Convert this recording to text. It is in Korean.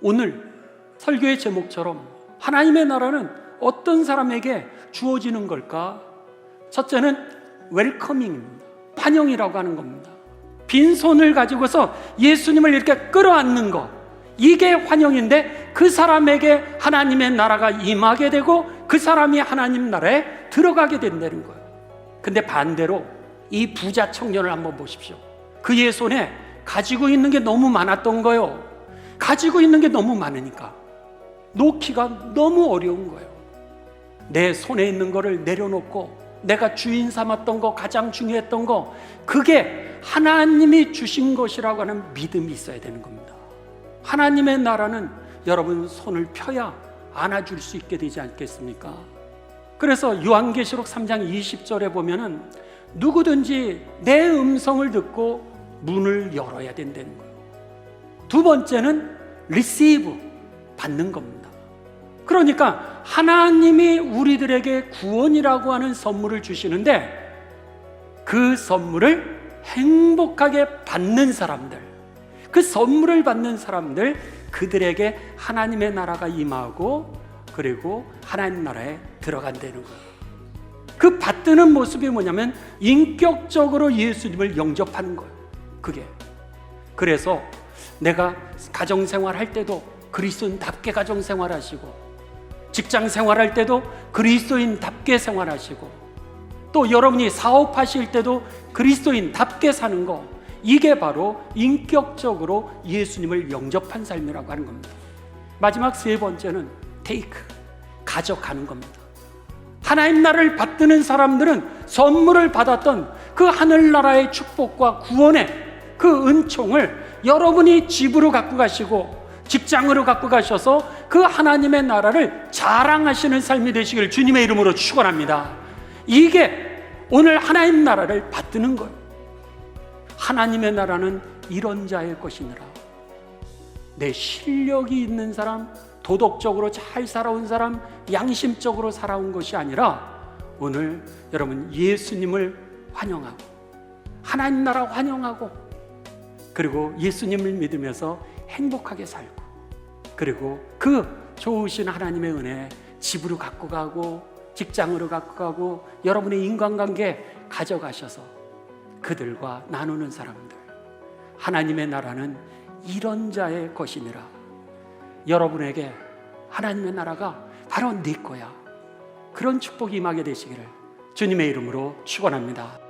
오늘 설교의 제목처럼 하나님의 나라는 어떤 사람에게 주어지는 걸까? 첫째는 웰커밍입니다. 환영이라고 하는 겁니다. 빈손을 가지고서 예수님을 이렇게 끌어안는 것. 이게 환영인데 그 사람에게 하나님의 나라가 임하게 되고 그 사람이 하나님 나라에 들어가게 된다는 거예요. 근데 반대로 이 부자 청년을 한번 보십시오. 그의 손에 가지고 있는 게 너무 많았던 거예요. 가지고 있는 게 너무 많으니까 놓기가 너무 어려운 거예요. 내 손에 있는 거를 내려놓고 내가 주인 삼았던 거 가장 중요했던 거 그게 하나님이 주신 것이라고 하는 믿음이 있어야 되는 겁니다. 하나님의 나라는 여러분 손을 펴야 안아줄 수 있게 되지 않겠습니까? 그래서 요한계시록 3장 20절에 보면은 누구든지 내 음성을 듣고 문을 열어야 된다는 거예요. 두 번째는 receive 받는 겁니다. 그러니까 하나님이 우리들에게 구원이라고 하는 선물을 주시는데 그 선물을 행복하게 받는 사람들, 그 선물을 받는 사람들, 그들에게 하나님의 나라가 임하고 그리고 하나님 나라에 들어간다는 거예요. 그 받드는 모습이 뭐냐면 인격적으로 예수님을 영접하는 거예요. 그게. 그래서 내가 가정 생활할 때도 그리스도인답게 가정 생활하시고 직장 생활할 때도 그리스도인답게 생활하시고 또 여러분이 사업하실 때도 그리스도인답게 사는 거 이게 바로 인격적으로 예수님을 영접한 삶이라고 하는 겁니다. 마지막 세 번째는 테이크 가져가는 겁니다. 하나님 나라를 받드는 사람들은 선물을 받았던 그 하늘나라의 축복과 구원의 그 은총을 여러분이 집으로 갖고 가시고 직장으로 갖고 가셔서 그 하나님의 나라를 자랑하시는 삶이 되시길 주님의 이름으로 축원합니다. 이게 오늘 하나님 나라를 받드는 거예요. 하나님의 나라는 이런 자의 것이니라. 내 실력이 있는 사람, 도덕적으로 잘 살아온 사람, 양심적으로 살아온 것이 아니라 오늘 여러분 예수님을 환영하고 하나님 나라 환영하고 그리고 예수님을 믿으면서 행복하게 살고 그리고 그 좋으신 하나님의 은혜 집으로 갖고 가고 직장으로 갖고 가고 여러분의 인간관계 가져가셔서 그들과 나누는 사람들. 하나님의 나라는 이런 자의 것이니라. 여러분에게 하나님의 나라가 바로 네 거야. 그런 축복이 임하게 되시기를 주님의 이름으로 축원합니다.